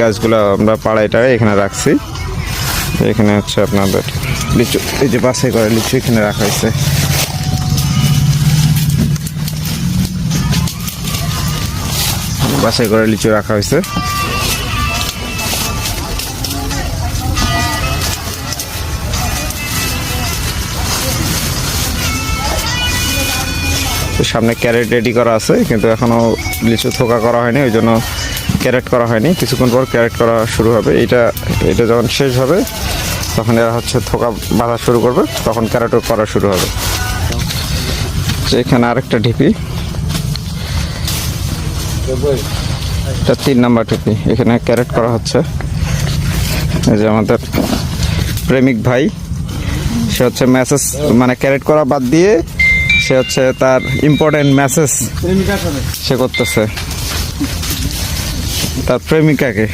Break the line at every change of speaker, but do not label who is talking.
গাছগুলো আমরা পাড়াইটায় এখানে রাখছি। এখানে হচ্ছে আপনাদের লিচু, এই যে বাসাই করে লিচু এখানে রাখা হয়েছে। বাসাই করে লিচু রাখা হয়েছে। সামনে ক্যারেট রেডি করা আছে, কিন্তু এখনও লিচু থোকা করা হয়নি, ওই জন্য ক্যারেট করা হয়নি। কিছুক্ষণ পর ক্যারেট করা শুরু হবে। এটা এটা যখন শেষ হবে, তখন এরা হচ্ছে থোকা বাঁধা শুরু করবে। তখন ক্যারেটও করা শুরু হবে। এখানে আরেকটা ঢিপি। এটা তিন নাম্বার ঢিপি। এখানে ক্যারেট করা হচ্ছে। এই যে আমাদের প্রেমিক ভাই, সে হচ্ছে মেসেজ মানে ক্যারেট করা বাদ দিয়ে সে হচ্ছে তার ইম্পর্টেন্ট মেসেজ সে করতেছে। তার প্রেমিকাকে।